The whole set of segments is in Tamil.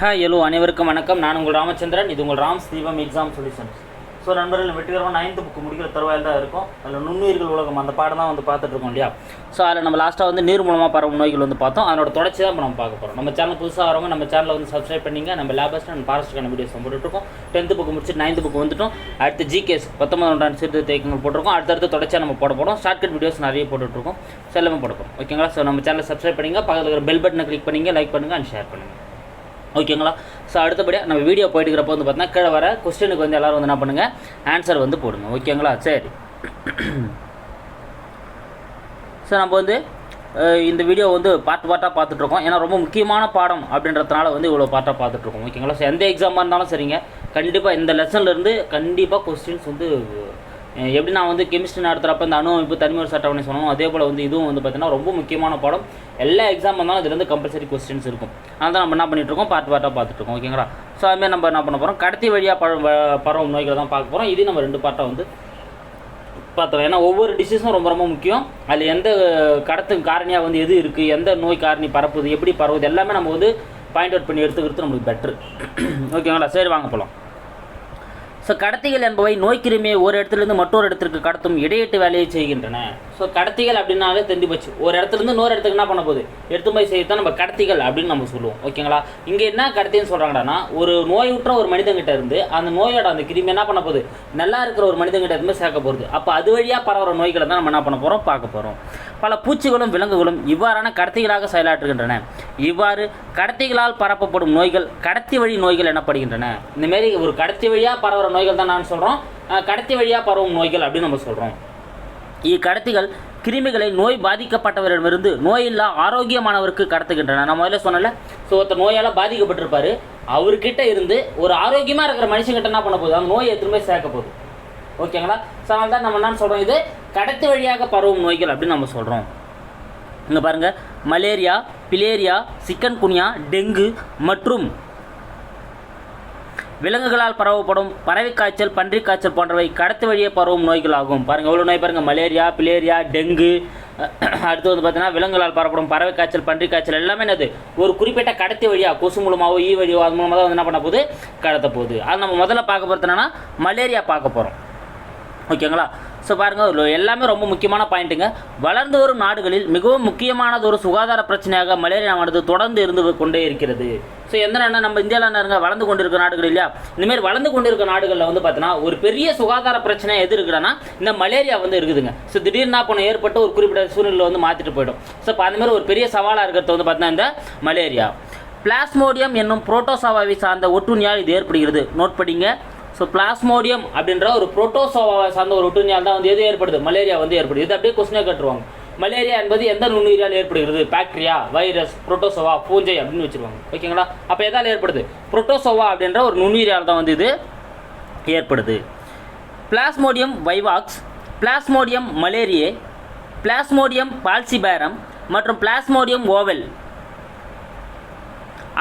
ஹாய் ஹலோ அனைவருக்கும் வணக்கம். நான் உங்கள் ராமச்சந்திரன். இது உங்கள் ராம் தீபம் எக்ஸாம் சொல்யூஷன்ஸ் ஸோ நண்பர்கள் வெற்றிகரமாக நைன்த்து புக்கு முடிக்கிற தருவாயில் தான் இருக்கும். அதில் நுண்ணுயிர்கள் உலகம் அந்த பாடம் தான் வந்து பார்த்துட்ருக்கோம் இல்லையா? ஸோ அதில் நம்ம லாஸ்ட்டாக வந்து நீர் மூலமாக பரவும் நோய்கள் வந்து பார்த்தோம். அதனோட தொடர்ச்சி தான் இப்போ நம்ம பார்க்க போகிறோம் நம்ம சேனல் புதுசாக வரவங்க நம்ம சேனலில் வந்து சப்ஸ்கிரைப் பண்ணிங்க. நம்ம லேபஸ்ட் அண்ட் ஃபாரஸ்ட்டுக்கான வீடியோஸ் போட்டுருக்கோம் டென்த்து புக்கு முடிச்சுட்டு நைன்த்து புக்கு வந்துட்டோம். அடுத்து ஜிகேஸ் பத்தொன்பது நூற்றாண்டு சீர்திருத்த தேக்கங்கள் போட்டிருக்கோம். அடுத்தடுத்து தொடர்ச்சியாக நம்ம போட போகிறோம் ஷார்ட்கட் வீடியோஸ் நிறைய போட்டுட்ருக்கோம் ஸோ எல்லாமே போட போகிறோம் ஓகேங்களா ஸோ நம்ம சேனலை சப்ஸ்கிரைப் பண்ணிங்க. பக்கத்தில் இருக்கிற பெல் பட்டனை கிளிக் பண்ணிங்க. லைக் பண்ணுங்கள் அண்ட் ஷேர் பண்ணுங்கள் ஓகேங்களா? ஸோ அடுத்தபடியாக நம்ம வீடியோ போயிட்டு இருக்கிறப்ப வந்து பார்த்தீங்கன்னா கீழே வர கொஸ்டினுக்கு வந்து எல்லோரும் வந்து என்ன பண்ணுங்கள் ஆன்சர் வந்து போடுங்க. ஓகேங்களா? சரி. ஸோ நம்ம வந்து இந்த வீடியோ வந்து பார்ட் பார்ட்டாக பார்த்துட்ருக்கோம் ஏன்னா ரொம்ப முக்கியமான பாடம் அப்படின்றதுனால வந்து இவ்வளோ பார்ட்டாக பார்த்துட்ருக்கோம் ஓகேங்களா? ஸோ எந்த எக்ஸாமாக இருந்தாலும் சரிங்க. கண்டிப்பாக இந்த லெசன்லேருந்து கண்டிப்பாக கொஸ்டின்ஸ் வந்து எப்படி நான் வந்து கெமிஸ்ட்ரி நடத்துகிறப்ப இந்த அணு அமைப்பு தனிமொரு சட்டவணை சொன்னோம் அதே போல் வந்து இதுவும் வந்து பார்த்தீங்கன்னா ரொம்ப முக்கியமான பாடம். எல்லா எக்ஸாம் வந்தாலும் இதுலேருந்து கம்பல்சரி கொஸ்டின்ஸ் இருக்கும். அதனால் நம்ம என்ன பண்ணிகிட்டு இருக்கோம்? பார்ட் பார்ட்டாக பார்த்துட்டு இருக்கோம். ஓகேங்களா ஸோ அதுமாதிரி நம்ம என்ன பண்ண போகிறோம் கடத்தி வழியாக பழ பரவும் நோய்களை தான் பார்க்க போகிறோம் இது நம்ம ரெண்டு பார்ட்டாக வந்து பார்த்துக்கலாம் ஏன்னா ஒவ்வொரு டிசீஸும் ரொம்ப ரொம்ப முக்கியம். அதில் எந்த கடத்து காரணியாக வந்து எது இருக்குது எந்த நோய் காரணி பரப்புது? எப்படி பரவுது? எல்லாமே நம்ம வந்து பாயிண்ட் அவுட் பண்ணி எடுத்துக்கிறது நம்மளுக்கு பெட்ரு ஓகேங்களா சரி வாங்க போகலாம் ஸோ கடத்திகள் என்பவை நோய்க்கிருமியை ஒரு இடத்துலேருந்து மற்றொரு இடத்திற்கு கடத்தும் இடையீட்டு வேலையை செய்கின்றன. ஸோ கடத்திகள் அப்படின்னாலே தெரிஞ்சு போச்சு. ஒரு இடத்துலேருந்து இன்னொரு இடத்துக்கு என்ன பண்ண போகுது? எடுத்து போய் செய்யத்தான் நம்ம கடத்திகள் அப்படின்னு நம்ம சொல்லுவோம். ஓகேங்களா? இங்கே என்ன கடத்தின்னு சொல்கிறாங்கன்னா ஒரு நோயுற்ற ஒரு மனிதங்கிட்ட இருந்து அந்த நோயோட அந்த கிருமி என்ன பண்ண போகுது? நல்லா இருக்கிற ஒரு மனிதங்கிட்ட இருந்து சேர்க்க போகுது. அப்போ அது வழியாக பரவுற நோய்களை தான் நம்ம என்ன பண்ண போகிறோம் பார்க்க போகிறோம் பல பூச்சிகளும் விலங்குகளும் இவ்வாறான கடத்திகளாக செயலாற்றுகின்றன. இவ்வாறு கடத்திகளால் பரப்பப்படும் நோய்கள் கடத்தி வழி நோய்கள் எனப்படுகின்றன. இந்தமாரி ஒரு கடத்தி வழியாக பரவுற நோய்கள் தான் நான் சொல்கிறோம் கடத்தி வழியாக பரவும் நோய்கள் அப்படின்னு நம்ம சொல்கிறோம் இக்கடத்திகள் கிருமிகளை நோய் பாதிக்கப்பட்டவரிடமிருந்து நோயில்லா ஆரோக்கியமானவருக்கு கடத்துகின்றன. நான் முதல்ல சொன்னல ஸோ ஒருத்தர் நோயால் பாதிக்கப்பட்டிருப்பாரு. அவர்கிட்ட இருந்து ஒரு ஆரோக்கியமாக இருக்கிற மனுஷங்கிட்ட என்ன பண்ண போகுது? அந்த நோயை திரும்ப சேர்க்க போகுது. ஓகேங்களா? ஸோ அதனால தான் நம்ம என்ன சொல்கிறோம் இது கடத்து வழியாக பரவும் நோய்கள் அப்படின்னு நம்ம சொல்கிறோம் இங்கே பாருங்கள் malaria filaria chikungunya dengue மற்றும் விலங்குகளால் பரவப்படும் பறவை காய்ச்சல் பன்றி காய்ச்சல் போன்றவை கடத்து வழியே பரவும் நோய்களாகும். பாருங்கள் எவ்வளோ நோய் பாருங்கள் மலேரியா பிலேரியா டெங்கு அடுத்து வந்து பார்த்தீங்கன்னா விலங்குகளால் பரவப்படும் பறவை காய்ச்சல் பன்றி காய்ச்சல் எல்லாமே என்னது? ஒரு குறிப்பிட்ட கடத்தி வழியாக கொசு மூலமாகவோ ஈ வழியோ அது மூலமாக தான் வந்து என்ன பண்ண போகுது? கடத்த போகுது. அது நம்ம முதல்ல பார்க்க போகிறது என்னன்னா மலேரியா பார்க்க போகிறோம் ஓகேங்களா? ஸோ பாருங்கள் எல்லாமே ரொம்ப முக்கியமான பாயிண்ட்டுங்க வளர்ந்து வரும் நாடுகளில் மிகவும் முக்கியமானது ஒரு சுகாதார பிரச்சனையாக மலேரியாவானது தொடர்ந்து இருந்து கொண்டே இருக்கிறது. ஸோ எந்த நாடு நம்ம இந்தியாவில் இருங்க வளர்ந்து கொண்டிருக்க நாடுகள் இல்லையா? இந்தமாரி வளர்ந்து கொண்டிருக்க நாடுகளில் வந்து பார்த்தீங்கன்னா ஒரு பெரிய சுகாதார பிரச்சனை எது இருக்குன்னா இந்த மலேரியா வந்து இருக்குதுங்க. ஸோ திடீர்னு போன ஏற்பட்டு ஒரு குறிப்பிட்ட சூழ்நிலை வந்து மாற்றிட்டு போயிடும். ஸோ இப்போ அந்த மாதிரி ஒரு பெரிய சவாலாக இருக்கிறது வந்து பார்த்தீங்கன்னா இந்த மலேரியா. பிளாஸ்மோடியம் என்னும் புரோட்டோசாவாவை சார்ந்த ஒட்டுண்ணியால் இது ஏற்படுகிறது. நோட் படிங்க. ஸோ பிளாஸ்மோடியம் அப்படின்ற ஒரு புரோட்டோசோவாவை சார்ந்த ஒரு ஒட்டுண்ணியால் தான் வந்து எது ஏற்படுது? மலேரியா வந்து ஏற்படுது. இது அப்படியே கொஸ்டினாக கட்டுருவாங்க. மலேரியா என்பது எந்த நுண்ணுயிரால் ஏற்படுகிறது? பாக்டீரியா வைரஸ் புரோட்டோசோவா பூஞ்சை அப்படின்னு வச்சுருவாங்க. ஓகேங்களா அப்போ எதால் ஏற்படுது? புரோட்டோசோவா அப்படின்ற ஒரு நுண்ணுயிரால் தான் வந்து இது ஏற்படுது. Plasmodium vivax plasmodium malariae plasmodium falciparum மற்றும் பிளாஸ்மோடியம் ஓவல்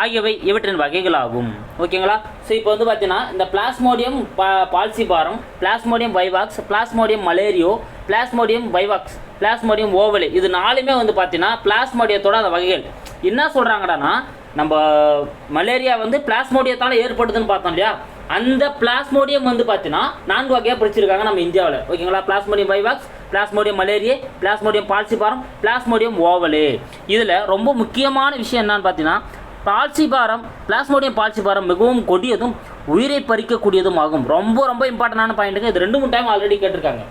ஆகியவை இவற்றின் வகைகளாகும். ஓகேங்களா? ஸோ இப்போ வந்து பார்த்தீங்கன்னா இந்த பிளாஸ்மோடியம் பா falciparum plasmodium vivax plasmodium malariae plasmodium vivax plasmodium ovale இது நாலுமே வந்து பார்த்தீங்கன்னா பிளாஸ்மோடியத்தோட அந்த வகைகள். என்ன சொல்கிறாங்கடான்னா நம்ம மலேரியா வந்து பிளாஸ்மோடியத்தால் ஏற்படுதுன்னு பார்த்தோம் இல்லையா? அந்த பிளாஸ்மோடியம் வந்து பார்த்தீங்கன்னா நான்கு வகையாக பிரிச்சிருக்காங்க நம்ம இந்தியாவில். ஓகேங்களா? Plasmodium vivax plasmodium malariae plasmodium falciparum plasmodium ovale இதில் ரொம்ப முக்கியமான விஷயம் என்னன்னு பார்த்தீங்கன்னா பால்சிபாரம் பிளாஸ்மோடியம் பால்சிபாரம் மிகவும் கொடியதும் உயிரை பறிக்கக்கூடியதும் ஆகும். ரொம்ப ரொம்ப இம்பார்ட்டண்டான பாயிண்ட்டுங்க இது ரெண்டு மூணு டைம் ஆல்ரெடி கேட்டிருக்காங்க.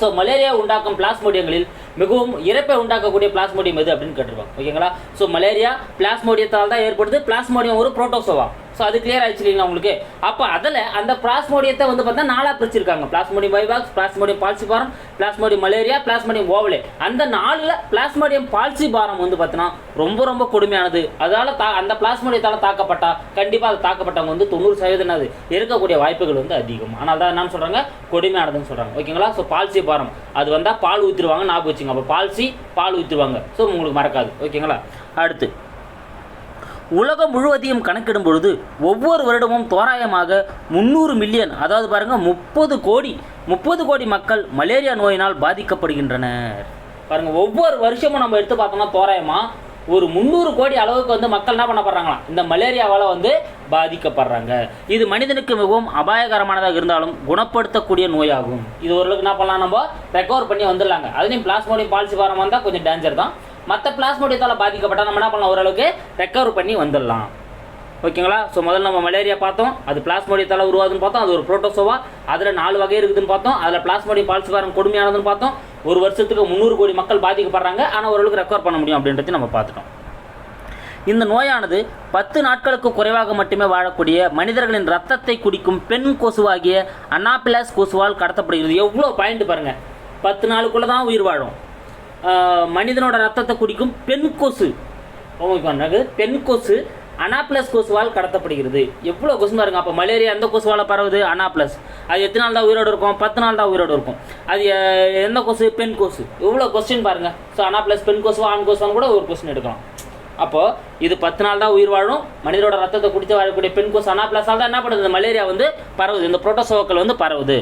ஸோ மலேரியா உண்டாக்கும் பிளாஸ்மோடியங்களில் மிகவும் இறப்பை உண்டாக்கக்கூடிய பிளாஸ்மோடியம் எது அப்படின்னு கேட்டிருக்கோம். ஓகேங்களா ஸோ மலேரியா பிளாஸ்மோடியத்தால் தான் ஏற்படுது. பிளாஸ்மோடியம் ஒரு புரோட்டோசோவா ஸோ அது கிளியர் ஆயிடுச்சு இல்லைங்களா உங்களுக்கு? அப்போ அதில் அந்த பிளாஸ்மோடியத்தை வந்து பார்த்தா நாலாக பிரிச்சிருக்காங்க. Plasmodium vivax plasmodium falciparum plasmodium malaria plasmodium ovale அந்த நாளில் பிளாஸ்மோடியம் பால்சிபாரம் வந்து பார்த்தீங்கன்னா ரொம்ப ரொம்ப கொடுமையானது. அதால் தா அந்த பிளாஸ்மோடியத்தால் தாக்கப்பட்டா கண்டிப்பாக அது தாக்கப்பட்டவங்க வந்து தொண்ணூறு சதவீதம் அது இருக்கக்கூடிய வாய்ப்புகள் வந்து அதிகம். ஆனால் தான் என்ன சொல்கிறாங்க கொடுமையானதுன்னு சொல்கிறாங்க ஓகேங்களா? ஸோ பால்சி பாரம் அது வந்தால் பால் ஊற்றிடுவாங்க ஞாபகம் வச்சுங்க அப்போ பால்சி பால் ஊற்றிடுவாங்க ஸோ உங்களுக்கு மறக்காது. ஓகேங்களா? அடுத்து. உலகம் முழுவதையும் கணக்கிடும் பொழுது ஒவ்வொரு வருடமும் தோராயமாக முந்நூறு மில்லியன் அதாவது பாருங்கள் முப்பது கோடி முப்பது கோடி மக்கள் மலேரியா நோயினால் பாதிக்கப்படுகின்றனர். பாருங்கள் ஒவ்வொரு வருஷமும் நம்ம எடுத்து பார்த்தோம்னா தோராயமாக ஒரு முந்நூறு கோடி அளவுக்கு வந்து மக்கள் என்ன பண்ணப்படுறாங்களாம் இந்த மலேரியாவால் வந்து பாதிக்கப்படுறாங்க. இது மனிதனுக்கு மிகவும் அபாயகரமானதாக இருந்தாலும் குணப்படுத்தக்கூடிய நோயாகும். இது ஓரளவுக்கு என்ன பண்ணலாம் நம்ம ரெக்கவர் பண்ணி வந்துடலாங்க. அதுலேயும் பிளாஸ்மோடியம் பாலிசி பாரம் வந்தால் கொஞ்சம் டேஞ்சர் தான். மற்ற பிளாஸ்மோடியத்தால் பாதிக்கப்பட்டால் நம்ம என்ன பண்ணலாம்? ஓரளவுக்கு ரெக்கவர் பண்ணி வந்துடலாம். ஓகேங்களா? ஸோ முதல்ல நம்ம மலேரியா பார்த்தோம். அது பிளாஸ்மோடியத்தால் உருவாதுன்னு பார்த்தோம். அது ஒரு புரோட்டோசோவா அதில் நாலு வகை இருக்குதுன்னு பார்த்தோம். அதில் பிளாஸ்மோடியம் பால்சிபாரம் கொடுமையானதுன்னு பார்த்தோம். ஒரு வருஷத்துக்கு முந்நூறு கோடி மக்கள் பாதிக்கப்படுறாங்க. ஆனால் ஓரளவுக்கு ரெக்கவர் பண்ண முடியும் அப்படின்றதையும் நம்ம பார்த்துட்டோம். இந்த நோயானது பத்து நாட்களுக்கு குறைவாக மட்டுமே வாழக்கூடிய மனிதர்களின் ரத்தத்தை குடிக்கும் பெண் கொசுவாகிய அனாபிளாஸ் கொசுவால் கடத்தப்படுகிறது. எவ்வளோ பாயிண்ட் பாருங்கள் பத்து நாளுக்குள்ளே தான் உயிர் வாழும். மனிதனோட ரத்தத்தை குடிக்கும் பெண் கொசு. உங்களுக்கு பெண் கொசு அனாப்ளஸ் கொசுவால் கடத்தப்படுகிறது. எவ்வளோ கொசு பாருங்க. அப்போ மலேரியா எந்த கொசுவால் பரவுது? அனாப்ளஸ் அது எத்தனை நாள் தான் உயிரோடு இருக்கும்? பத்து நாள் தான் உயிரோடு இருக்கும். அது எந்த கொசு? பெண் கொசு. எவ்வளோ கொஸ்டின் பாருங்க. ஸோ அனாப்ளஸ் பெண் கொசுவா ஆண் கொசுவான்னு கூட ஒரு கொஸ்டின் எடுக்கலாம். அப்போது இது பத்து நாள் தான் உயிர் வாழும். மனிதரோட ரத்தத்தை குடித்து வாழக்கூடிய பெண் கொசு அனாப்ளஸால் தான் என்ன பண்ணுது? மலேரியா வந்து பரவுது. இந்த புரோட்டோசோக்கள் வந்து பரவுது.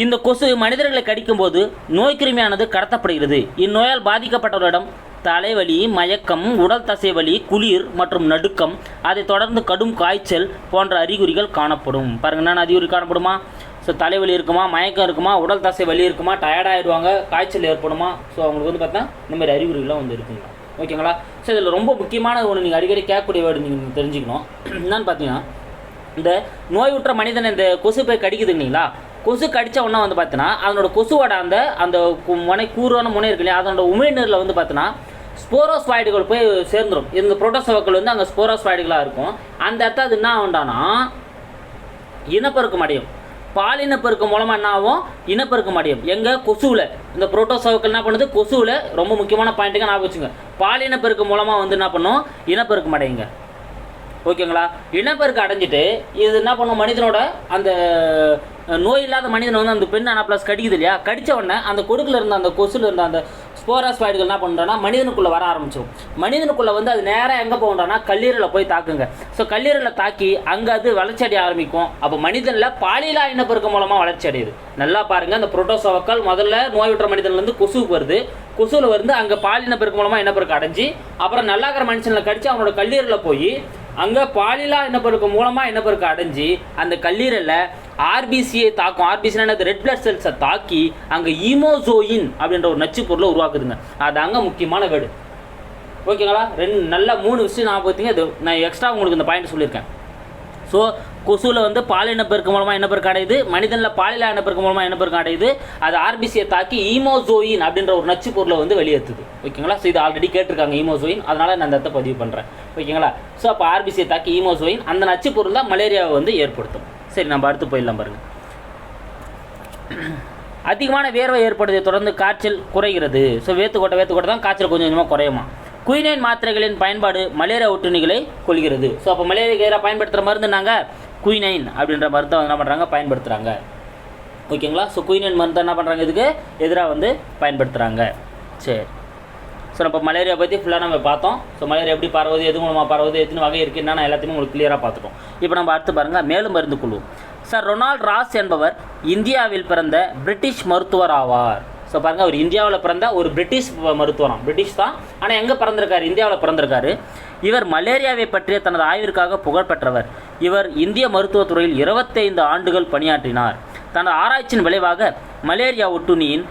இந்த கொசு மனிதர்களை கடிக்கும்போது நோய் கிருமியானது கடத்தப்படுகிறது. இந்நோயால் பாதிக்கப்பட்டவர்களிடம் தலைவலி மயக்கம் உடல் தசைவலி குளிர் மற்றும் நடுக்கம் அதை தொடர்ந்து கடும் காய்ச்சல் போன்ற அறிகுறிகள் காணப்படும். பாருங்க என்னென்ன அறிகுறி காணப்படுமா? ஸோ தலைவலி இருக்குமா மயக்கம் இருக்குமா உடல் தசை வலி இருக்குமா டயர்டாகிடுவாங்க காய்ச்சல் ஏற்படுமா? ஸோ அவங்களுக்கு வந்து பார்த்தா இந்த மாதிரி அறிகுறிகள்லாம் வந்து இருக்குங்க. ஓகேங்களா? ஸோ இதில் ரொம்ப முக்கியமான ஒன்று நீங்கள் அடிக்கடி கேட்கக்கூடிய வேர்டு நீங்கள் தெரிஞ்சுக்கணும். என்னன்னு பார்த்தீங்கன்னா இந்த நோயுற்ற மனிதன் இந்த கொசு போய் கடிக்குது இல்லைங்களா? கொசு கடிச்ச உடனே வந்து பார்த்தீங்கன்னா அதனோட கொசுவோட அந்த அந்த முனை கூறான முனை இருக்கு இல்லையா அதனோட உமிழ்நீரில் வந்து பார்த்தீங்கன்னா ஸ்போரோஸ்வாய்டுகள் போய் சேர்ந்துடும் இந்த புரோட்டோசோக்கள் வந்து அங்கே ஸ்போரோஸ்வாய்டுகளாக இருக்கும். அந்த இடத்த அது என்ன ஆகுண்டானா இனப்பெருக்கம் அடையும். பாலினப்பெருக்கம் மூலமாக என்ன ஆகும்? இனப்பெருக்கம் அடையும். எங்கே? கொசுவில். இந்த புரோட்டோசோக்கள் என்ன பண்ணுது? கொசுவில் ரொம்ப முக்கியமான பாயிண்ட்டுங்க ஞாபகம் வச்சுங்க. பாலினப்பெருக்கம் மூலமாக வந்து என்ன பண்ணும்? இனப்பெருக்கம் அடையுங்க. ஓகேங்களா? இனப்பெருக்கம் அடைஞ்சிட்டு இது என்ன பண்ணும்? மனிதனோட அந்த நோய் இல்லாத மனிதன் வந்து அந்த பெண் அனாப்ளாஸ் கடிக்குது இல்லையா? கடித்த உடனே அந்த கொடுக்கில் இருந்த அந்த கொசுல இருந்த அந்த ஸ்போராஸ்பாய்டுகள் என்ன பண்ணுறான்னா மனிதனுக்குள்ளே வர ஆரம்பிச்சிடும் மனிதனுக்குள்ளே வந்து அது நேராக எங்கே போகும்னா கல்லீரலில் போய் தாக்குங்க. ஸோ கல்லீரலில் தாக்கி அங்கே அது வளர்ச்சி அடைய ஆரம்பிக்கும். அப்போ மனிதனில் பாலியலா இனப்பெருக்கம் மூலமாக வளர்ச்சி அடையுது. நல்லா பாருங்கள் அந்த புரோட்டோசோவக்கள் முதல்ல நோயுற்ற மனிதன்லேருந்து கொசுவுக்கு வருது. கொசுவில் வந்து அங்கே பாலின பெருக்கம் மூலமாக இனப்பெருக்கம் அடைஞ்சு அப்புறம் நல்லாக்கிற மனுஷனில் கடிச்சு அவனோட கல்லீரலில் போய் அங்கே பாலிலா இனப்பெருக்கம் மூலமாக இனப்பெருக்கம் அடைஞ்சு அந்த கல்லீரலை ஆர்பிசியை தாக்கும். ஆர்பிசினா என்னது? ரெட் பிளட் செல்ஸை தாக்கி அங்கே ஈமோசோயின் அப்படின்ற ஒரு நச்சு பொருளை உருவாக்குதுங்க. அது அங்கே முக்கியமான வேடு ஓகேங்களா? ரெண்டு நல்ல மூணு விஷயம் நான் பார்த்தீங்க அது நான் எக்ஸ்ட்ரா உங்களுக்கு இந்த பாயிண்ட் சொல்லியிருக்கேன். ஸோ கொசுவில் வந்து பாலின இனப்பெருக்கம் மூலமாக இனப்பெருக்கம் அடையுது? மனிதனில் பாலிலா இனப்பெருக்கம் மூலமாக இனப்பெருக்கம் அடையுது? அது ஆர்பிசியை தாக்கி ஈமோசோயின் அப்படின்ற ஒரு நச்சு பொருளை வந்து வெளியேற்றுது. ஓகேங்களா? ஸோ இது ஆல்ரெடி கேட்டிருக்காங்க ஈமோசோயின் அதனால் நான் அந்த இடத்த பதிவு பண்ணுறேன் ஓகேங்களா? ஸோ அப்போ ஆர்பிசியை தாக்கி ஈமோசோயின் அந்த நச்சு பொருள் தான் மலேரியாவை வந்து ஏற்படுத்தும். சரி நம்ம அடுத்து போயிடலாம் பாருங்கள் அதிகமான வேர்வை ஏற்படுவதை தொடர்ந்து காய்ச்சல் குறைகிறது. ஸோ வேத்து கொட்ட வேத்து கொட்ட தான் காய்ச்சல் கொஞ்சம் கொஞ்சமாக குறையுமா? குயினைன் மாத்திரைகளின் பயன்பாடு மலேரியா ஒட்டுணிகளை கொள்கிறது ஸோ அப்போ மலேரியா எதிராக பயன்படுத்துகிற மருந்து நாங்கள் குயினைன் அப்படின்ற மருந்தை என்ன பண்ணுறாங்க பயன்படுத்துகிறாங்க ஓகேங்களா? ஸோ குயினைன் மருந்தை என்ன பண்ணுறாங்க இதுக்கு? எதிராக வந்து பயன்படுத்துகிறாங்க சரி. ஸோ நம்ம மலேரியா பற்றி ஃபுல்லாக நம்ம பார்த்தோம். ஸோ மலேரியா எப்படி பரவுது எது மூலமாக பரவுது எத்தனை வகை இருக்குது என்னென்ன எல்லாத்தையும் உங்களுக்கு கிளியராக பார்த்துட்டோம். இப்போ நம்ம அடுத்து பாருங்கள் மேலும் மருந்து குழு. சார் ரொனால்ட் ராஸ் என்பவர் இந்தியாவில் பிறந்த பிரிட்டிஷ் மருத்துவர் ஆவார். ஸோ பாருங்கள் அவர் இந்தியாவில் பிறந்த ஒரு பிரிட்டிஷ் ம- மருத்துவராம். பிரிட்டிஷ் தான். ஆனால் எங்கே பிறந்திருக்காரு? இந்தியாவில் பிறந்திருக்காரு. இவர் மலேரியாவை பற்றிய தனது ஆய்விற்காக புகழ்பெற்றவர் இவர் இந்திய மருத்துவத்துறையில் 25 ஆண்டுகள் பணியாற்றினார். தனது ஆராய்ச்சியின் விளைவாக மலேரியா ஒட்டுண்ணியின்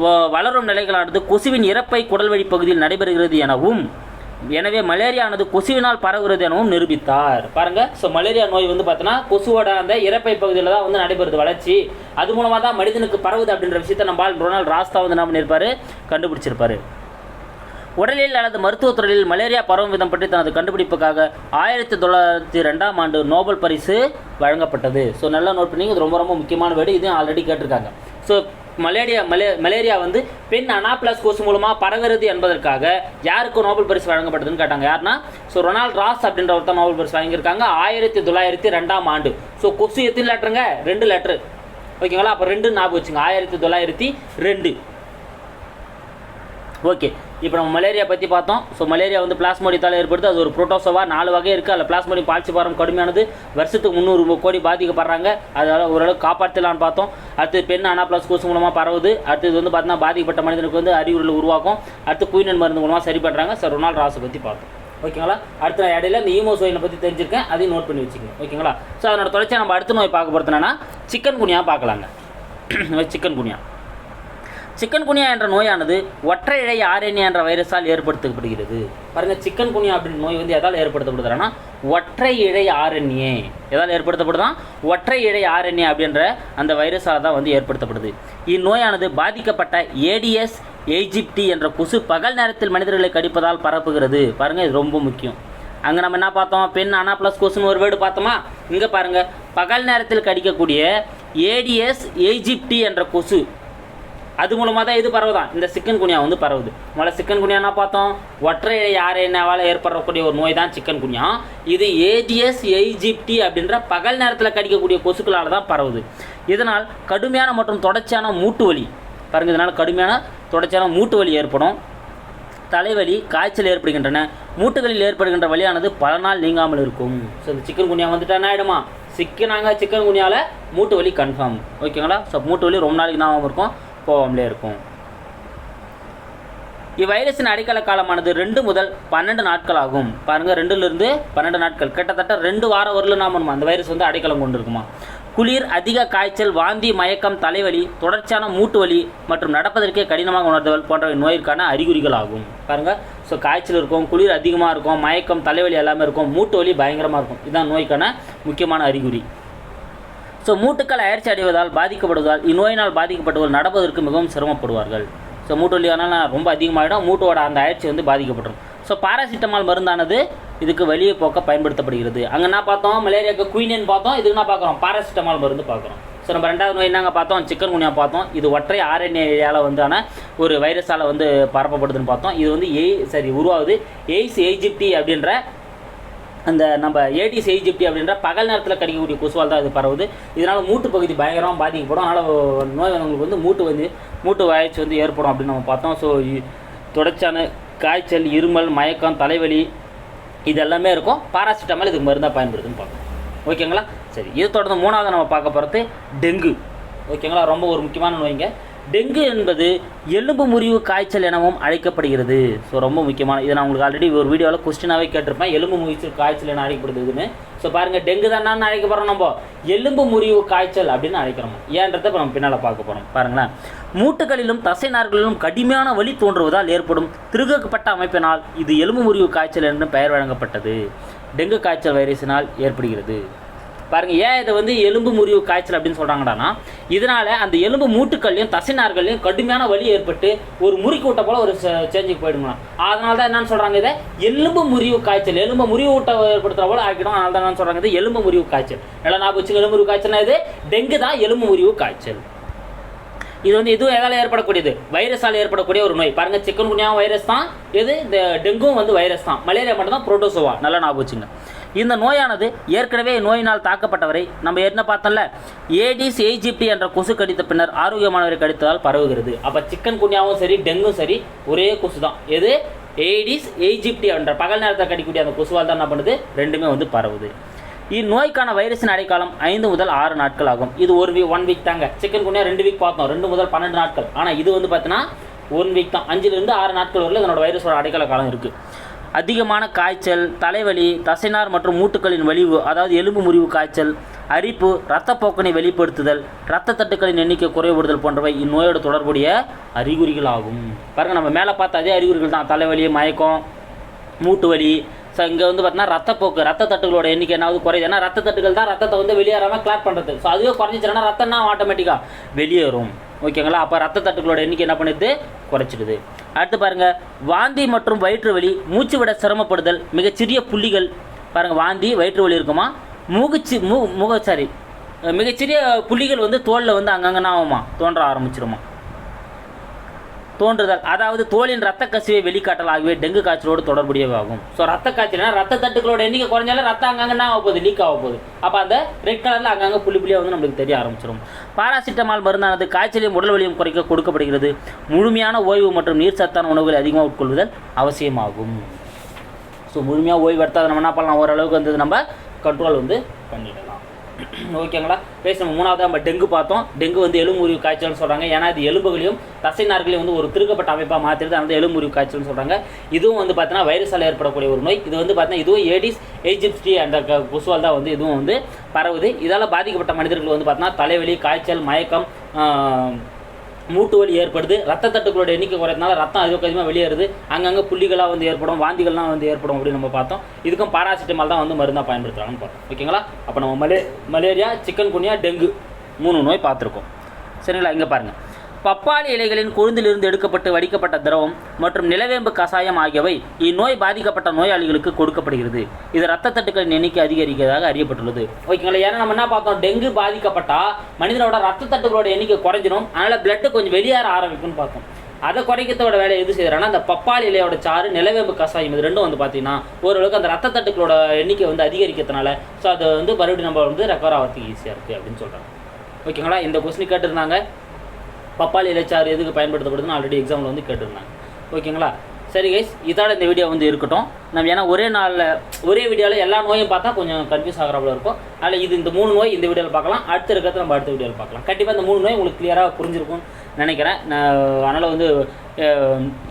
வ- வளரும் நிலைகளானது கொசுவின் இறப்பை குடல்வழி பகுதியில் நடைபெறுகிறது எனவும் எனவே மலேரியானது கொசுவினால் பரவுகிறது எனவும் நிரூபித்தார். பாருங்க ஸோ மலேரியா நோய் வந்து பார்த்தோன்னா கொசுவோட அந்த இறப்பை பகுதியில் தான் வந்து நடைபெறுது வளர்ச்சி. அது மூலமாக தான் மனிதனுக்கு பரவுது அப்படின்ற விஷயத்தை நம்ம ரொனால்ட் ராஸ்தா வந்து என்ன பண்ணியிருப்பாரு? கண்டுபிடிச்சிருப்பாரு. உடலில் அல்லது மருத்துவத்துறையில் மலேரியா பரவும் விதம் பற்றி தனது கண்டுபிடிப்புக்காக ஆயிரத்தி தொள்ளாயிரத்தி ரெண்டாம் ஆண்டு நோபல் பரிசு வழங்கப்பட்டது. ஸோ நல்லா நோட் பண்ணி இது ரொம்ப ரொம்ப முக்கியமான வேடு இதையும் ஆல்ரெடி கேட்டிருக்காங்க. ஸோ மலேரியா மலே மலேரியா வந்து பெண் அனாப்ளஸ் கொசு மூலமாக பரவுறது என்பதற்காக யாருக்கு நோபல் பரிசு வழங்கப்பட்டதுன்னு கேட்டாங்க. யாருன்னா? ஸோ ரொனால்ட் ராஸ் அப்படின்ற ஒருத்தர் நோபல் பரிசு வாங்கியிருக்காங்க ஆயிரத்தி தொள்ளாயிரத்தி ரெண்டாம் ஆண்டு. ஸோ கொசு எத்தனை லெட்டருங்க ரெண்டு லெட்ரு ஓகேங்களா? அப்போ ரெண்டு ஞாபகம் வச்சுங்க. ஆயிரத்தி தொள்ளாயிரத்தி ரெண்டு. ஓகே இப்போ நம்ம மலேரியா பற்றி பார்த்தோம். ஸோ மலேரியா வந்து பிளாஸ்மோடியத்தால் ஏற்படுது. அது ஒரு புரோட்டோசோவா நாலு வகை இருக்குது அதில் பிளாஸ்மோடியம் பால்சிபாரம் கடுமையானது. வருஷத்துக்கு முந்நூறு கோடி பாதிக்கப்படுறாங்க. அதனால் ஓரளவுக்கு காப்பாற்றலான்னு பார்த்தோம். அடுத்து பெண் அனாப்ளாஸ் கொசு மூலமாக பரவுது. அடுத்து இது வந்து பார்த்தீங்கன்னா பாதிக்கப்பட்ட மனிதனுக்கு வந்து அறிகுறிகள் உருவாக்கும். அடுத்து குயினன் மருந்து மூலமாக சரி பண்ணுறாங்க சார் ரொனால்ட் ராஸை பற்றி பார்த்தோம். ஓகேங்களா? அடுத்த நான் இடையில இந்த ஈமோசோயினை பற்றி தெரிஞ்சிருக்கேன். அதையும் நோட் பண்ணி வச்சுக்கோங்க. ஓகேங்களா? ஸோ அதனோட தொடர்ச்சியாக நம்ம அடுத்த நோய் பார்க்க போகிறது என்னன்னா சிக்கன் குனியா பார்க்கலாங்க. சிக்கன் குனியா. சிக்கன் குனியா என்ற நோயானது ஒற்றை இழை ஆர்என்ஏ என்ற வைரஸால் ஏற்படுத்தப்படுகிறது. பாருங்க சிக்கன் குனியா அப்படின்ற நோய் வந்து எதால் ஏற்படுத்தப்படுதுன்னா ஒற்றை இழை ஆர்என்ஏ. எதால் ஏற்படுத்தப்படுதான் ஒற்றை இழை ஆர்என்ஏ அப்படின்ற அந்த வைரஸால் தான் வந்து ஏற்படுத்தப்படுது. இந்நோயானது பாதிக்கப்பட்ட ஏடிஎஸ் எய்ஜிப்டி என்ற கொசு பகல் நேரத்தில் மனிதர்களை கடிப்பதால் பரப்புகிறது. பாருங்க இது ரொம்ப முக்கியம். அங்கே நம்ம என்ன பார்த்தோம்? பெண் அனா ப்ளஸ் கொசுன்னு ஒரு வேர்டு பார்த்தோமா? இங்கே பாருங்கள் பகல் நேரத்தில் கடிக்கக்கூடிய ஏடிஎஸ் எய்ஜிப்டி என்ற கொசு அது மூலமாக தான் இது பரவுதான். இந்த சிக்கன் குனியா வந்து பரவுது. முதல்ல சிக்கன் குனியா பார்த்தோம். ஒற்றை யார் என்னவால் ஏற்படக்கூடிய ஒரு நோய் தான் சிக்கன் குனியா. இது ஏடிஎஸ் எய்ஜிப்டி அப்படின்ற பகல் நேரத்தில் கடிக்கக்கூடிய கொசுக்களால் தான் பரவுது. இதனால் கடுமையான மற்றும் தொடர்ச்சியான மூட்டு வலி. பாருங்கள் இதனால் கடுமையான தொடர்ச்சியான மூட்டு வலி ஏற்படும். தலைவலி காய்ச்சல் ஏற்படுகின்றன. மூட்டுகளில் ஏற்படுகின்ற வலியானது பல நாள் நீங்காமல் இருக்கும். ஸோ இந்த சிக்கன் குனியா வந்துட்டு என்ன ஆகிடுமா சிக்கனாங்க சிக்கன் குனியாவில் மூட்டு வலி கன்ஃபார்ம் ஓகேங்களா ஸோ மூட்டு வலி ரொம்ப நாளைக்கு நாம இருக்கும். போகாமலே இருக்கும். இவ்வைரஸின் அடைக்கல காலமானது ரெண்டு முதல் பன்னெண்டு நாட்கள் ஆகும். பாருங்கள் ரெண்டுலேருந்து பன்னெண்டு நாட்கள். கிட்டத்தட்ட ரெண்டு வாரம் வரலும் நாம் அந்த வைரஸ் வந்து அடைக்கலம் கொண்டு இருக்குமா குளிர் அதிக காய்ச்சல் வாந்தி மயக்கம் தலைவலி தொடர்ச்சியான மூட்டு வலி மற்றும் நடப்பதற்கே கடினமாக உணர்தல் போன்றவை நோயிற்கான அறிகுறிகள் ஆகும். பாருங்க ஸோ காய்ச்சல் இருக்கும் குளிர் அதிகமாக இருக்கும் மயக்கம் தலைவலி எல்லாமே இருக்கும் மூட்டு வலி பயங்கரமாக இருக்கும். இதுதான் நோய்க்கான முக்கியமான அறிகுறி. ஸோ மூட்டுக்கள் அயற்சி அடைவதால் பாதிக்கப்படுவதால் இந்நோயினால் பாதிக்கப்பட்டவர்கள் நடப்பதற்கு மிகவும் சிரமப்படுவார்கள். ஸோ மூட்டு வலியானால் ரொம்ப அதிகமாகிடும் மூட்டோட அந்த அயற்சி வந்து பாதிக்கப்படும். ஸோ பாராசிட்டமால் மருந்தானது இதுக்கு வெளியே போக்க பயன்படுத்தப்படுகிறது. அங்கே என்ன பார்த்தோம்? மலேரியாவுக்கு குயினியன் பார்த்தோம். இதுக்கு என்ன பார்க்குறோம்? பாராசிட்டமால் மருந்து பார்க்குறோம். ஸோ நம்ம ரெண்டாவது நோய் என்னங்க பார்த்தோம்? சிக்கன் குனியா பார்த்தோம். இது ஒற்றை ஆர்என்ஏயால் வந்தான ஒரு வைரஸால் வந்து பரப்பப்படுதுன்னு பார்த்தோம். இது வந்து எய் சரி உருவாகுது. எய்ஸ் எய்ஜிப்டி அப்படின்ற அந்த நம்ம ஏடிஸ் எய்ஜிப்டி அப்படின்ற பகல் நேரத்தில் கடிக்கக்கூடிய கொசுவால் தான் இது பரவுது. இதனால் மூட்டு பகுதி பயங்கரமாக பாதிக்கப்படும். அதனால் நோய் வந்தவங்களுக்கு வந்து மூட்டு வந்து மூட்டு வாய்ச்சி வந்து ஏற்படும் அப்படின்னு நம்ம பார்த்தோம். ஸோ தொடர்ச்சியான காய்ச்சல் இருமல் மயக்கம் தலைவலி இது எல்லாமே இருக்கும். பாராசிட்டமால் இதுக்கு மருந்தாக பயன்படுதுன்னு பார்க்கணும் ஓகேங்களா சரி இது தொடர்ந்து மூணாவது நம்ம பார்க்க போகிறது டெங்கு ஓகேங்களா ரொம்ப ஒரு முக்கியமான நோய்ங்க. டெங்கு என்பது எலும்பு முறிவு காய்ச்சல் எனவும் அழைக்கப்படுகிறது. ஸோ ரொம்ப முக்கியமான இதை நான் உங்களுக்கு ஆல்ரெடி ஒரு வீடியோவில் கொஸ்டினாகவே கேட்டிருப்பேன். எலும்பு முறிவு காய்ச்சல் என அழைக்கப்படுதுன்னு ஸோ பாருங்கள் டெங்கு தானான்னு அழைக்கப்படுறோம் நம்ம. எலும்பு முறிவு காய்ச்சல் அப்படின்னு அழைக்கிறோம். ஏன்றதை இப்போ நம்ம பின்னால் பார்க்க போகிறோம் பாருங்களேன். மூட்டுகளிலும் தசை நார்களிலும் கடுமையான வலி தோன்றுவதால் ஏற்படும் திருகப்பட்ட அமைப்பினால் இது எலும்பு முறிவு காய்ச்சல் என்று பெயர் வழங்கப்பட்டது. டெங்கு காய்ச்சல் வைரஸினால் ஏற்படுகிறது. பாருங்க ஏன் இதை வந்து எலும்பு முறிவு காய்ச்சல் அப்படின்னு சொல்கிறாங்கடானா இதனால அந்த எலும்பு மூட்டுக்கள்லையும் தசைநார்கள்லையும் கடுமையான வலி ஏற்பட்டு ஒரு முறுக்கி விட்ட போல ஒரு சேஞ்சுக்கு போயிடுங்களாம் அதனால தான் என்னன்னு சொல்கிறாங்க இதை? எலும்பு முறிவு காய்ச்சல். எலும்பு முறிவு ஊட்ட ஏற்படுத்துற போல ஆக்கிடும் அதனால தான் என்ன சொல்கிறாங்க இது? எலும்பு முறிவு காய்ச்சல். நல்லா நான் வச்சு எலும்பு முறிவு காய்ச்சல்னா இது டெங்கு தான் எலும்பு முறிவு காய்ச்சல். இது வந்து இதுவும் எதால் ஏற்படக்கூடியது? வைரஸால் ஏற்படக்கூடிய ஒரு நோய். பாருங்க சிக்கன் குனியாவும் வைரஸ் தான். இது இந்த டெங்கும் வந்து வைரஸ் தான். மலேரியா மட்டும் தான் புரோட்டோசோவா. நல்லா ஞாபகம் வச்சுங்க இந்த நோயானது ஏற்கனவே நோயினால் தாக்கப்பட்டவரை நம்ம என்ன பார்த்தோம்ல? ஏடிஸ் ஏஜிப்டி என்ற கொசு கடித்த பின்னர் ஆரோக்கியமானவரை கடித்ததால் பரவுகிறது. அப்போ சிக்கன் குனியாவும் சரி டெங்கும் சரி ஒரே கொசு தான் எது? ஏடிஸ் ஏஜிப்டி என்ற பகல் நேரத்தில் கடிக்கக்கூடிய அந்த கொசுவால் தான் என்ன பண்ணுது? ரெண்டுமே வந்து பரவுது. இந்நோய்க்கான வைரஸின் அடைக்காலம் ஐந்து முதல் ஆறு நாட்கள் ஆகும். இது ஒரு வீக் ஒன் வீக் தாங்க. சிக்கன் குனியா ரெண்டு வீக் பார்த்தோம். ரெண்டு முதல் பன்னெண்டு நாட்கள். ஆனால் இது வந்து பார்த்தீங்கன்னா ஒன் வீக் தான். அஞ்சுலேருந்து ஆறு நாட்கள் வரல இதனோட வைரஸோட அடைக்கால காலம் இருக்குது அதிகமான காய்ச்சல் தலைவலி தசைநார் மற்றும் மூட்டுகளின் வலிவு அதாவது எலும்பு முறிவு காய்ச்சல் அரிப்பு இரத்தப்போக்கனை வெளிப்படுத்துதல் இரத்த தட்டுக்களின் எண்ணிக்கை குறைபடுதல் போன்றவை இந்நோயோட தொடர்புடைய அறிகுறிகள் ஆகும் பாருங்க நம்ம மேலே பார்த்த அதே அறிகுறிகள் தான். தலைவலி மயக்கம் மூட்டு வலி. ஸோ இங்கே வந்து பார்த்தீங்கன்னா ரத்தப்போக்கு ரத்த தட்டுகளோட எண்ணிக்கை என்னாவது குறையுது. ஏன்னா ரத்த தட்டுகள் தான் ரத்தத்தை வந்து வெளியேறாமல் கிளாட் பண்ணுறது ஸோ அதுவே குறைஞ்சிச்சுன்னா ரத்தம்னா ஆட்டோமேட்டிக்காக வெளியேறும். ஓகேங்களா? அப்போ ரத்த தட்டுகளோட எண்ணிக்கை என்ன பண்ணுது குறைச்சிடுது. அடுத்து பாருங்க வாந்தி மற்றும் வயிற்று வலி மூச்சு விட சிரமப்படுதல் மிகச்சிறிய புள்ளிகள். பாருங்கள் வாந்தி வயிற்று வலி இருக்குமா? மூகுச்சி மு முக சாரி மிகச்சிறிய புள்ளிகள் வந்து தோலில் வந்து அங்கங்கே ஆகுமா? தோன்ற ஆரம்பிச்சிருமா? தோன்றுதல். அதாவது தோலின் ரத்த கசிவை வெளிக்காட்டல் ஆகியவை டெங்கு காய்ச்சலோடு தொடர்புடையவாகும் ஸோ ரத்த காய்ச்சல்னா ரத்த தட்டுகளோட எண்ணிக்கை குறைஞ்சாலும் ரத்தம் அங்கங்கே என்ன ஆக போகுது? லீக் ஆக போகுது. அப்போ அந்த ரெட் கலரில் அங்கங்கே புள்ளி புள்ளியாக வந்து நம்மளுக்கு தெரிய ஆரம்பிச்சிடும் பாராசிட்டமால் மருந்தானது காய்ச்சலையும் உடல் வலியும் குறைக்க கொடுக்கப்படுகிறது. முழுமையான ஓய்வு மற்றும் நீர் சத்தான உணவுகளை அதிகமாக உட்கொள்வதல் அவசியமாகும். ஸோ முழுமையாக ஓய்வு எடுத்தால் நம்ம என்ன பண்ணலாம்? ஓரளவுக்கு வந்து நம்ம கண்ட்ரோல் வந்து பண்ணிடலாம். ஓகேங்களா? பேசி நம்ம மூணாவது நம்ம டெங்கு பார்த்தோம். டெங்கு வந்து எலும்புரிவு காய்ச்சல்னு சொல்கிறாங்க ஏன்னா இது எலும்புகளையும் தசை நார்களையும் வந்து ஒரு திருக்கப்பட்ட அமைப்பாக மாற்றிடுது அந்த எலும்புரிவு காய்ச்சல்னு சொல்கிறாங்க இதுவும் வந்து பார்த்தீங்கன்னா வைரஸால் ஏற்படக்கூடிய ஒரு நோய். இது வந்து பார்த்தீங்கன்னா இதுவும் ஏடிஸ் ஏஜிப்ஸ்டி அந்த கொசுவால் தான் வந்து இதுவும் வந்து பரவுது. இதால் பாதிக்கப்பட்ட மனிதர்கள் வந்து பார்த்தீங்கன்னா தலைவலி காய்ச்சல் மயக்கம் மூட்டு வலி ஏற்படுது ரத்த தட்டுக்களோட எண்ணிக்கை குறையதுனால ரத்தம் அதிக அதிகமாக வெளியேறுது. அங்கங்கே புள்ளிகளாக வந்து ஏற்படும் வாந்திகள்லாம் வந்து ஏற்படும் அப்படின்னு நம்ம பார்த்தோம். இதுக்கும் பாராசிட்டமால் தான் வந்து மருந்தாக பயன்படுத்துகிறாங்கன்னு பார்த்தோம். ஓகேங்களா? அப்போ நம்ம மலே மலேரியா சிக்கன் குனியா டெங்கு மூணு நோய் பார்த்துருக்கோம். சரிங்களா? இங்கே பாருங்கள் பப்பாளி இலைகளின் கொழுந்திலிருந்து எடுக்கப்பட்டு வடிக்கப்பட்ட திரவம் மற்றும் நிலவேம்பு கசாயம் ஆகியவை இந்நோய் பாதிக்கப்பட்ட நோயாளிகளுக்கு கொடுக்கப்படுகிறது. இது ரத்த தட்டுக்களின் எண்ணிக்கை அதிகரிக்கிறதாக அறியப்பட்டுள்ளது. ஓகேங்களா ஏன்னா நம்ம என்ன பார்த்தோம்? டெங்கு பாதிக்கப்பட்டால் மனிதனோட ரத்த தட்டுகளோட எண்ணிக்கை குறைஞ்சிரும். அதனால் பிளட்டு கொஞ்சம் வெளியேற ஆரம்பிக்கும்னு பார்த்தோம். அதை குறைக்கிறதோட வேலை எது செய்யறாங்கன்னா அந்த பப்பாளி இலையோட சாறு நிலவேம்பு கசாயம் இது ரெண்டும் வந்து பார்த்தீங்கன்னா ஓரளவுக்கு அந்த ரத்த தட்டுக்களோட எண்ணிக்கை வந்து அதிகரிக்கிறதுனால ஸோ அது வந்து மறுபடியும் நம்ம வந்து ரெக்கவர் ஆகிறதுக்கு ஈஸியாக இருக்குது அப்படின்னு சொல்கிறாங்க ஓகேங்களா இந்த கொஸ்டின் கேட்டிருந்தாங்க. பப்பாளி இலைச்சாறு எதுக்கு பயன்படுத்தப்படுதுன்னு ஆல்ரெடி எக்ஸாமில் வந்து கேட்டிருந்தாங்க. ஓகேங்களா? சரி கைஸ் இதோட இந்த வீடியோ வந்து இருக்கட்டும். நம்ம ஏன்னா ஒரே நாளில் ஒரே வீடியோவில் எல்லா நோயும் பார்த்தா கொஞ்சம் கன்ஃபியூஸ் ஆகிறாப்புல இருக்கும். அதில் இது இந்த மூணு நோய் இந்த வீடியோவில் பார்க்கலாம். அடுத்த இருக்கிறத நம்ம அடுத்த வீடியோவில் பார்க்கலாம். கண்டிப்பாக இந்த மூணு நோய் உங்களுக்கு கிளியராக புரிஞ்சிருக்கும்னு நினைக்கிறேன். நான் அதனால் வந்து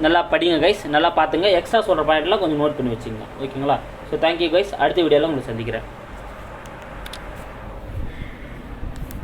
நல்லா படிங்க கைஸ் நல்லா பார்த்துங்க. எக்ஸ்ட்ரா சொல்கிற பாயிண்ட்லாம் கொஞ்சம் நோட் பண்ணி வச்சுங்க ஓகேங்களா? ஸோ தேங்க்யூ கைஸ் அடுத்த வீடியோவில் உங்களை சந்திக்கிறேன்.